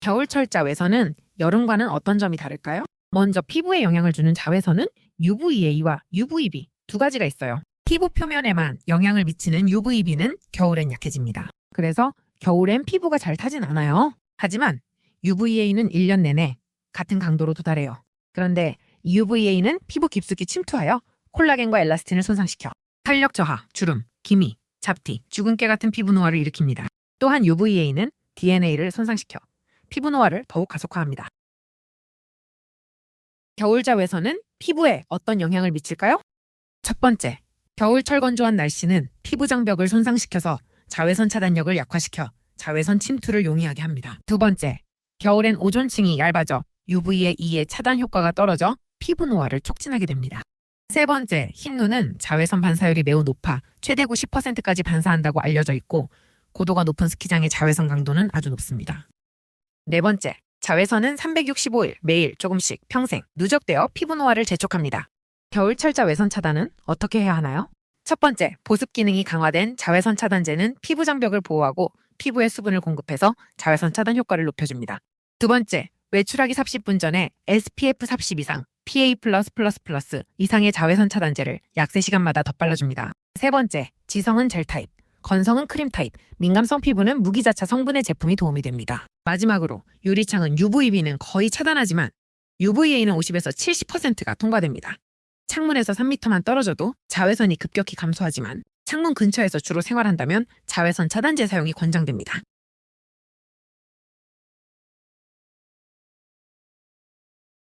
겨울철 자외선은 여름과는 어떤 점이 다를까요? 먼저 피부에 영향을 주는 자외선은 UVA와 UVB 두 가지가 있어요. 피부 표면에만 영향을 미치는 UVB는 겨울엔 약해집니다. 그래서 겨울엔 피부가 잘 타진 않아요. 하지만 UVA는 1년 내내 같은 강도로 도달해요. 그런데 UVA는 피부 깊숙이 침투하여 콜라겐과 엘라스틴을 손상시켜 탄력 저하, 주름, 기미, 잡티, 주근깨 같은 피부 노화를 일으킵니다. 또한 UVA는 DNA를 손상시켜 피부 노화를 더욱 가속화합니다. 겨울 자 외선은 피부에 어떤 영향을 미칠까요? 첫 번째, 겨울철 건조한 날씨는 피부 장벽을 손상시켜서 자외선 차단력을 약화시켜 자외선 침투를 용이하게 합니다. 두 번째, 겨울엔 오존층이 얇아져 UV의 E의 차단 효과가 떨어져 피부 노화를 촉진하게 됩니다. 세 번째, 흰 눈은 자외선 반사율이 매우 높아 최대 90%까지 반사한다고 알려져 있고 고도가 높은 스키장의 자외선 강도는 아주 높습니다. 네 번째, 자외선은 365일 매일 조금씩 평생 누적되어 피부 노화를 재촉합니다. 겨울철 자외선 차단은 어떻게 해야 하나요? 첫 번째, 보습 기능이 강화된 자외선 차단제는 피부 장벽을 보호하고 피부에 수분을 공급해서 자외선 차단 효과를 높여줍니다. 두 번째, 외출하기 30분 전에 SPF 30 이상, PA+++ 이상의 자외선 차단제를 약 3시간마다 덧발라줍니다. 세 번째, 지성은 젤 타입, 건성은 크림 타입, 민감성 피부는 무기자차 성분의 제품이 도움이 됩니다. 마지막으로 유리창은 UVB는 거의 차단하지만 UVA는 50에서 70%가 통과됩니다. 창문에서 3m만 떨어져도 자외선이 급격히 감소하지만 창문 근처에서 주로 생활한다면 자외선 차단제 사용이 권장됩니다.